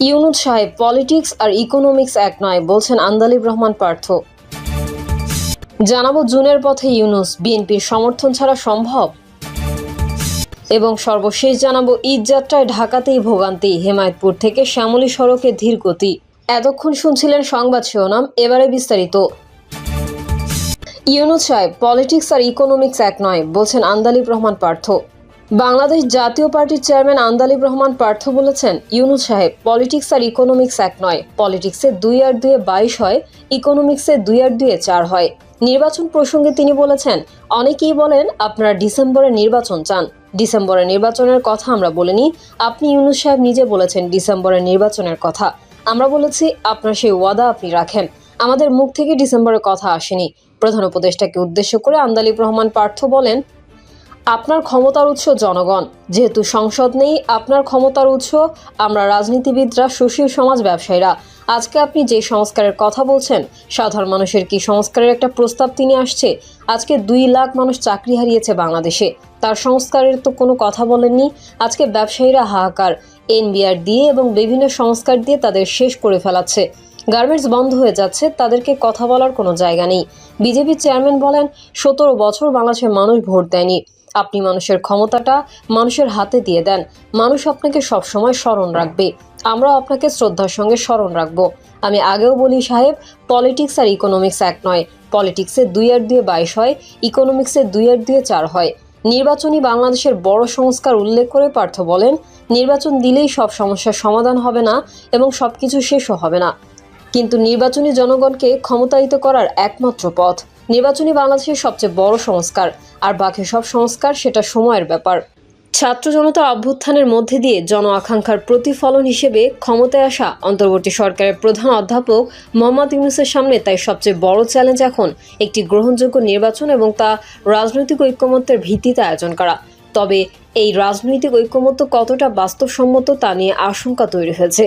ইউনুস সাহেব, পলিটিক্স আর ইকোনমিক্স এক নয়, বলছেন আন্দালিব রহমান পার্থ। জানাব জুনের পথে ইউনুস, বিএনপির সমর্থন ছাড়া সম্ভব? এবং সর্বশেষ জানাব, ঈদ যাত্রায় ঢাকাতেই ভোগান্তি, হেমায়তপুর থেকে শ্যামলী সড়কে ধীর গতি। এতক্ষণ শুনছিলেন সংবাদ শিরোনাম, এবারে বিস্তারিত। ইউনুস সাহেব, পলিটিক্স আর ইকোনমিক্স এক নয়, বলছেন আন্দালিব রহমান পার্থ। বাংলাদেশ জাতীয় পার্টির চেয়ারম্যান আন্দালিব রহমান পার্থ বলেছেন, ইউনুস সাহেব পলিটিক্স আর ইকোনমিক্স এক নয়। পলিটিক্সে দুই আর দুয়ে বাইশ হয়, ইকোনমিক্সে দুই আর দুয়ে চার হয়। নির্বাচন প্রসঙ্গে তিনি বলেছেন, অনেকেই বলেন, আপনারা ডিসেম্বরে নির্বাচন চান। ডিসেম্বরে নির্বাচনের কথা আমরা বলিনি, আপনি ইউনুস সাহেব নিজে বলেছেন ডিসেম্বরে নির্বাচনের কথা। আমরা বলেছি, আপনার সেই ওয়াদা আপনি রাখেন। আমাদের মুখ থেকে ডিসেম্বরের কথা আসেনি। প্রধান উপদেষ্টাকে উদ্দেশ্য করে আন্দালিব রহমান পার্থ বলেন আপনার ক্ষমতার উৎস জনগণ। যেহেতু সংসদ নেই, আপনার ক্ষমতার উৎস আমরা রাজনীতিবিদরা, সুশীল সমাজ ব্যবসায়ীরা। আজকে আপনি যে সংস্কারের কথা বলছেন, সাধারণ মানুষের কি সংস্কারের একটা প্রস্তাব তিনি আসছে? আজকে দুই লাখ মানুষ চাকরি হারিয়েছে বাংলাদেশে। তার সংস্কারের তো কোনো কথা বলেননি। আজকে ব্যবসায়ীরা হাহাকার, এনবিআর দিয়ে এবং বিভিন্ন সংস্কার দিয়ে তাদের শেষ করে ফেলাচ্ছে। গার্মেন্টস বন্ধ হয়ে যাচ্ছে, তাদেরকে কথা বলার কোনো জায়গা নেই। বিজেপি চেয়ারম্যান বলেন, সতেরো বছর বাংলাদেশের মানুষ ভোট দেয়নি। আপনি মানুষের ক্ষমতাটা মানুষের হাতে দিয়ে দেন। মানুষ আপনাকে সবসময় স্মরণ রাখবে। আমরাও আপনাকে শ্রদ্ধার সঙ্গে স্মরণ রাখব। আমি আগেও বলি সাহেব, পলিটিক্স আর ইকোনমিক্স এক নয়। পলিটিক্সে দুই আর দুয়ে বাইশ হয়, ইকোনমিক্সে দুই আর দুয়ে চার হয়। নির্বাচনী বাংলাদেশের বড় সংস্কার উল্লেখ করে পার্থ বলেন, নির্বাচন দিলেই সব সমস্যার সমাধান হবে না এবং সব কিছু শেষও হবে না। কিন্তু নির্বাচনী জনগণকে ক্ষমতায়িত করার একমাত্র পথ। নির্বাচনী বাংলাদেশের সবচেয়ে বড় সংস্কার। আর বাকি সব সংস্কার সেটা সময়ের ব্যাপার। ছাত্র জনতার অভ্যুত্থানের মধ্যে দিয়ে জন আকাঙ্ক্ষার প্রতিফলন হিসেবে ক্ষমতায় আসা অন্তর্বর্তী সরকারের প্রধান অধ্যাপক মোহাম্মদ ইউনুসের সামনে তাই সবচেয়ে বড় চ্যালেঞ্জ এখন একটি গ্রহণযোগ্য নির্বাচন এবং তা রাজনৈতিক ঐক্যমত্যের ভিত্তিতে আয়োজন করা। তবে এই রাজনৈতিক ঐক্যমত্য কতটা বাস্তবসম্মত তা নিয়ে আশঙ্কা তৈরি হয়েছে।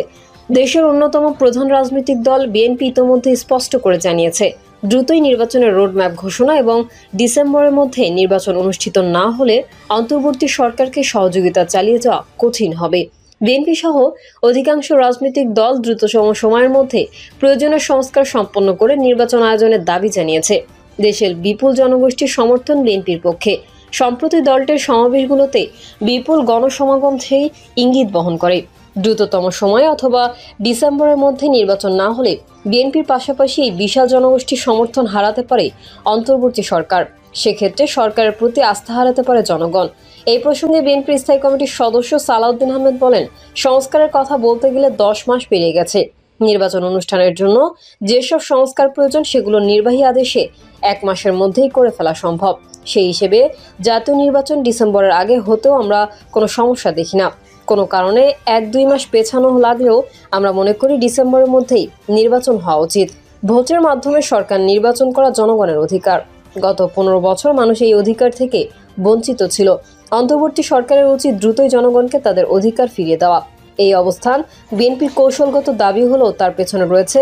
দেশের অন্যতম প্রধান রাজনৈতিক দল বিএনপি ইতোমধ্যে স্পষ্ট করে জানিয়েছে দ্রুতই নির্বাচনের রোডম্যাপ ঘোষণা এবং ডিসেম্বরের মধ্যে নির্বাচন অনুষ্ঠিত না হলে অন্তর্বর্তী সরকারকে সহযোগিতা চালিয়ে যাওয়া কঠিন হবে। বিএনপি সহ অধিকাংশ রাজনৈতিক দল দ্রুততম সময়ের মধ্যে প্রয়োজনীয় সংস্কার সম্পন্ন করে নির্বাচন আয়োজনের দাবি জানিয়েছে। দেশের বিপুল জনগোষ্ঠীর সমর্থন বিএনপির পক্ষে। সম্প্রতি দলটির সমাবেশগুলোতে বিপুল গণসমাগম সেই ইঙ্গিত বহন করে। দ্রুততম সময়ে অথবা ডিসেম্বরের মধ্যে নির্বাচন না হলে বিএনপির পাশাপাশি এই বিশাল জনগোষ্ঠীর সমর্থন হারাতে পারে অন্তর্বর্তী সরকার। সেক্ষেত্রে সরকারের প্রতি আস্থা হারাতে পারে জনগণ। এই প্রসঙ্গে বিএনপির স্থায়ী কমিটির সদস্য সালাউদ্দিন আহমেদ বলেন, সংস্কারের কথা বলতে গেলে দশ মাস পেরিয়ে গেছে। নির্বাচন অনুষ্ঠানের জন্য যেসব সংস্কার প্রয়োজন সেগুলো নির্বাহী আদেশে এক মাসের মধ্যেই করে ফেলা সম্ভব। সেই হিসেবে জাতীয় নির্বাচন ডিসেম্বরের আগে হতেও আমরা কোনো সমস্যা দেখি না। কোনো কারণে এক দুই মাস পেছানো লাগলেও আমরা মনে করি ডিসেম্বরের মধ্যেই নির্বাচন হওয়া উচিত। ভোটের মাধ্যমে সরকার নির্বাচন করা জনগণের অধিকার। গত পনেরো বছর মানুষ এই অধিকার থেকে বঞ্চিত ছিল। অন্তর্বর্তী সরকারের উচিত দ্রুতই জনগণকে তাদের অধিকার ফিরিয়ে দেওয়া। এই অবস্থান বিএনপির কৌশলগত দাবি হলেও তার পেছনে রয়েছে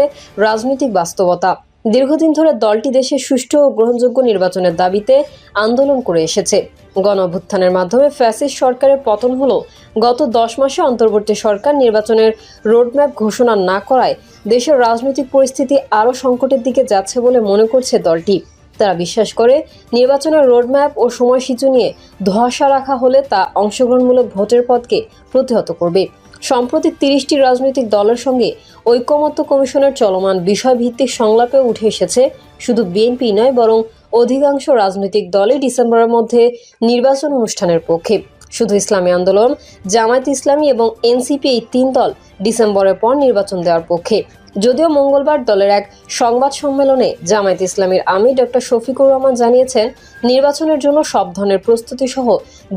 রাজনৈতিক বাস্তবতা। দীর্ঘদিন ধরে দলটি দেশের সুষ্ঠু ও গ্রহণযোগ্য নির্বাচনের দাবিতে আন্দোলন করে এসেছে। গণ অভ্যুত্থানের মাধ্যমে ফ্যাসিস্ট সরকারের পতন হলো গত দশ মাসে অন্তর্বর্তী সরকার নির্বাচনের রোডম্যাপ ঘোষণা না করায় দেশের রাজনৈতিক পরিস্থিতি আরও সংকটের দিকে যাচ্ছে বলে মনে করছে দলটি। তারা বিশ্বাস করে, নির্বাচনের রোডম্যাপ ও সময়সূচি নিয়ে ধোয়াশা রাখা হলে তা অংশগ্রহণমূলক ভোটের পথকে প্রতিহত করবে। সম্প্রতি তিরিশটি রাজনৈতিক দলের সঙ্গে ঐকমত্য কমিশনের চলমান বিষয়ভিত্তিক সংলাপে উঠে এসেছে। শুধু বিএনপি নয়, বরং অধিকাংশ রাজনৈতিক দলই ডিসেম্বরের মধ্যে নির্বাচন অনুষ্ঠানের পক্ষে। শুধু ইসলামী আন্দোলন, জামায়াত ইসলামী এবং এনসিপি এই তিন দল ডিসেম্বরের পর নির্বাচন দেওয়ার পক্ষে। যদিও মঙ্গলবার দলের এক সংবাদ সম্মেলনে জামায়াত ইসলামীর আমির ডক্টর শফিকুর রহমান জানিয়েছেন, নির্বাচনের জন্য সব ধরনের প্রস্তুতি সহ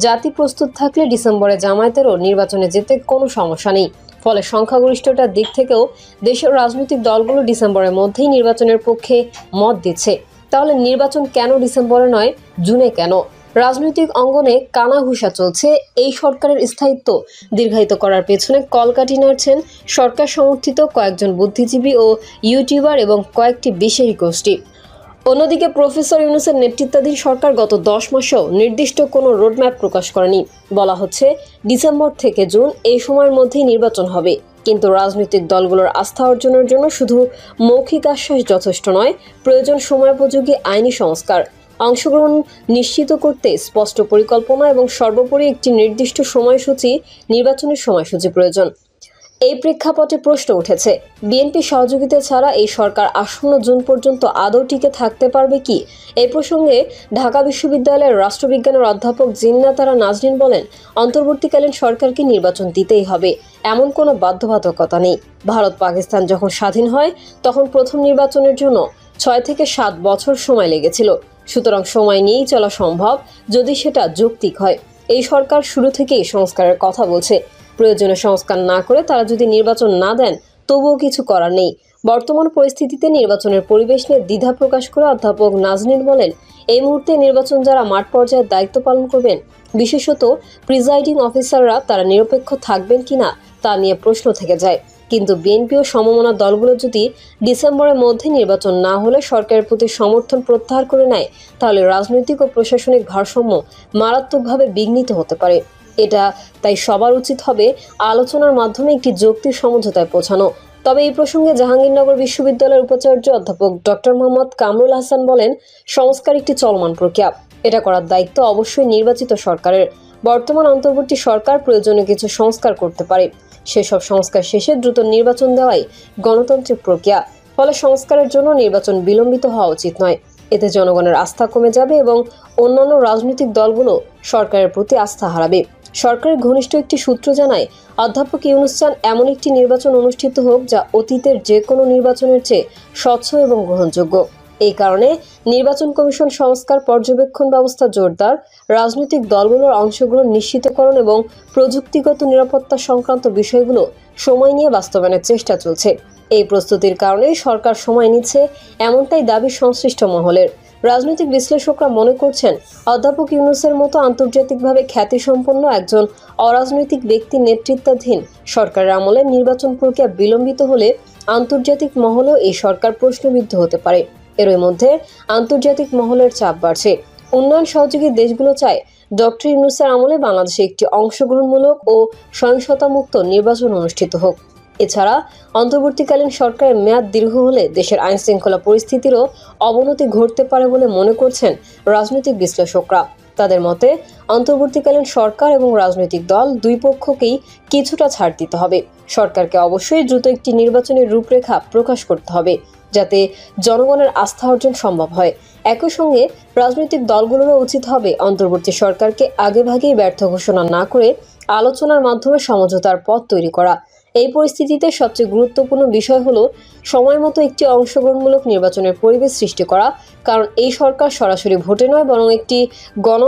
জাতি প্রস্তুত থাকলে ডিসেম্বরে জামায়াতেরও নির্বাচনে যেতে কোনো সমস্যা নেই। ফলে সংখ্যাগরিষ্ঠতার দিক থেকেও দেশের রাজনৈতিক দলগুলো ডিসেম্বরের মধ্যেই নির্বাচনের পক্ষে মত দিচ্ছে। তাহলে নির্বাচন কেন ডিসেম্বরে নয়, জুনে কেন? রাজনৈতিক অঙ্গনে কানাঘুষা চলছে। এই সরকারের স্থায়িত্ব দীর্ঘায়িত করার পেছনে কলকাটি নাড়ছেন সরকার সমর্থিত কয়েকজন বুদ্ধিজীবী ও ইউটিউবার এবং কয়েকটি বিশেষ গোষ্ঠী। অন্যদিকে প্রফেসর ইউনুসের নেতৃত্বাধীন সরকার গত দশ মাসেও নির্দিষ্ট কোনো রোডম্যাপ প্রকাশ করেনি। বলা হচ্ছে, ডিসেম্বর থেকে জুন এই সময়ের মধ্যেই নির্বাচন হবে। কিন্তু রাজনৈতিক দলগুলোর আস্থা অর্জনের জন্য শুধু মৌখিক আশ্বাস যথেষ্ট নয়, প্রয়োজন সময়োপযোগী আইনি সংস্কার। অংশগ্রহণ নিশ্চিত করতে স্পষ্ট পরিকল্পনা এবং সর্বোপরি একটি নির্দিষ্ট সময়সূচি নির্বাচনের সময়সূচি প্রয়োজন। এই প্রেক্ষাপটে প্রশ্ন উঠেছে, বিএনপি সহযোগিতা ছাড়া এই সরকার আসন্ন জুন পর্যন্ত আদৌ টিকে থাকতে পারবে কি? এই প্রসঙ্গে ঢাকা বিশ্ববিদ্যালয়ের রাষ্ট্রবিজ্ঞানের অধ্যাপক জিন্না তারা নাজরিন বলেন, অন্তর্বর্তীকালীন সরকারকে নির্বাচন দিতেই হবে। এমন কোনো বাধ্যবাধকতা নেই। ভারত পাকিস্তান যখন স্বাধীন হয়, তখন প্রথম নির্বাচনের জন্য ছয় থেকে সাত বছর সময় লেগেছিল। সুতরাং সময় নিয়েই চলা সম্ভব যদি সেটা যৌক্তিক হয়। এই সরকার শুরু থেকেই সংস্কারের কথা বলছে। প্রয়োজনে সংস্কার না করে তারা যদি নির্বাচন না দেন, তবুও কিছু করার নেই। বর্তমান পরিস্থিতিতে নির্বাচনের পরিবেশ নিয়ে দ্বিধা প্রকাশ করে অধ্যাপক নাজনীন বলেন, এই মুহূর্তে নির্বাচন যারা মাঠ পর্যায়ে দায়িত্ব পালন করবেন, বিশেষত প্রিজাইডিং অফিসাররা তারা নিরপেক্ষ থাকবেন কিনা তা নিয়ে প্রশ্ন থেকে যায়। কিন্তু বিএনপি ও সমমনা দলগুলো যদি ডিসেম্বরের মধ্যে নির্বাচন না হলে সরকারের প্রতি সমর্থন প্রত্যাহার করে নেয়, তাহলে রাজনৈতিক ও প্রশাসনিক ভারসাম্য মারাত্মকভাবে বিঘ্নিত হতে পারে। এটা তাই সবার উচিত হবে আলোচনার মাধ্যমে একটি যৌক্তিক সমঝোতায় পৌঁছানো। তবে এই প্রসঙ্গে জাহাঙ্গীরনগর বিশ্ববিদ্যালয়ের উপাচার্য অধ্যাপক ডক্টর মোহাম্মদ কামরুল হাসান বলেন, সংস্কার একটি চলমান প্রক্রিয়া। এটা করার দায়িত্ব অবশ্যই নির্বাচিত সরকারের। বর্তমান অন্তর্বর্তী সরকার প্রয়োজনে কিছু সংস্কার করতে পারে। সেসব সংস্কার শেষে দ্রুত নির্বাচন দেওয়াই গণতান্ত্রিক প্রক্রিয়া। ফলে সংস্কারের জন্য নির্বাচন বিলম্বিত হওয়া উচিত নয়। এতে জনগণের আস্থা কমে যাবে এবং অন্যান্য রাজনৈতিক দলগুলো সরকারের প্রতি আস্থা হারাবে। সরকারের ঘনিষ্ঠ একটি সূত্র জানায়, অধ্যাপক ইউনুস চান এমন একটি নির্বাচন অনুষ্ঠিত হোক যা অতীতের যে কোনো নির্বাচনের চেয়ে স্বচ্ছ এবং গ্রহণযোগ্য। এই কারণে নির্বাচন কমিশন সংস্কার পর্যবেক্ষণ ব্যবস্থা জোরদার, রাজনৈতিক দলগুলোর অংশগ্রহণ নিশ্চিতকরণ এবং প্রযুক্তিগত নিরাপত্তা সংক্রান্ত বিষয়গুলো সময় নিয়ে বাস্তবায়নের চেষ্টা চলছে। এই প্রস্তুতির কারণে সরকার সময় নিচ্ছে এমনটাই দাবি সংশ্লিষ্ট মহলের। রাজনৈতিক বিশ্লেষকরা মনে করছেন, অধ্যাপক ইউনুসের মতো আন্তর্জাতিকভাবে খ্যাতিসম্পন্ন একজন অরাজনৈতিক ব্যক্তির নেতৃত্বাধীন সরকারের আমলে নির্বাচন প্রক্রিয়া বিলম্বিত হলে আন্তর্জাতিক মহলেও এই সরকার প্রশ্নবিদ্ধ হতে পারে। এরই মধ্যে আন্তর্জাতিক মহলের চাপ বাড়ছে। উন্নয়ন সহযোগী দেশগুলো চায় ডক্টর ইউনুসের আমলে বাংলাদেশে একটি অংশগ্রহণমূলক ও সহিংসতামুক্ত নির্বাচন অনুষ্ঠিত হোক। এছাড়া অন্তর্বর্তীকালীন সরকারের মেয়াদ দীর্ঘ হলে দেশের আইন শৃঙ্খলা পরিস্থিতিরও অবনতি ঘটতে পারে বলে মনে করছেন রাজনৈতিক বিশ্লেষকরা। তাদের মতে, অন্তর্বর্তীকালীন সরকার এবং রাজনৈতিক দল দুই পক্ষকেই কিছুটা ছাড় দিতে হবে। সরকারকে অবশ্যই দ্রুত একটি নির্বাচনের রূপরেখা প্রকাশ করতে হবে। যাতে জনগণের আস্থা অর্জন সম্ভব হয়। একই সঙ্গে রাজনৈতিক দলগুলোরও উচিত হবে অন্তর্বর্তী সরকারকে আগেভাগেই ব্যর্থ ঘোষণা না করে আলোচনার মাধ্যমে সমঝোতার পথ তৈরি করা। এই পরিস্থিতিতে সবচেয়ে গুরুত্বপূর্ণ বিষয় হলো সময় মতো একটি অংশগ্রহণমূলক নির্বাচনের পরিবেশ সৃষ্টি করা, কারণ এই সরকার সরাসরি ভোটে নয়, বরং একটি গণ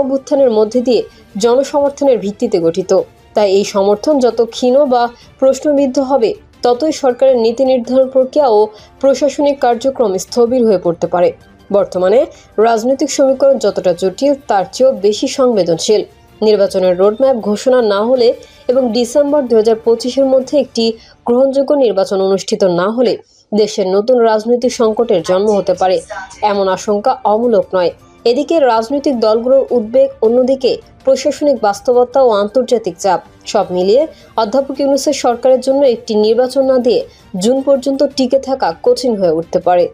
মধ্যে দিয়ে জনসমর্থনের ভিত্তিতে গঠিত। তাই এই সমর্থন যত ক্ষীণ বা প্রশ্নবিদ্ধ হবে ততই সরকারের নীতি নির্ধারণ প্রক্রিয়া ও প্রশাসনিক কার্যক্রম স্থবির হয়ে পড়তে পারে। বর্তমানে রাজনৈতিক সমীকরণ যতটা জটিল, তার চেয়েও বেশি সংবেদনশীল। নির্বাচনের রোডম্যাপ ঘোষণা না হলে এবং ডিসেম্বর দু হাজার পঁচিশের মধ্যে একটি গ্রহণযোগ্য নির্বাচন অনুষ্ঠিত না হলে দেশের নতুন রাজনৈতিক সংকটের জন্ম হতে পারে। এমন আশঙ্কা অমূলক নয়। এদিকে রাজনৈতিক দলগুলোর উদ্বেগ, অন্যদিকে প্রশাসনিক বাস্তবতা ও আন্তর্জাতিক চাপ। সব মিলিয়ে অধ্যাপক ইউনুসের সরকারের জন্য একটি নির্বাচন না দিয়ে জুন পর্যন্ত টিকে থাকা কঠিন হয়ে উঠতে পারে।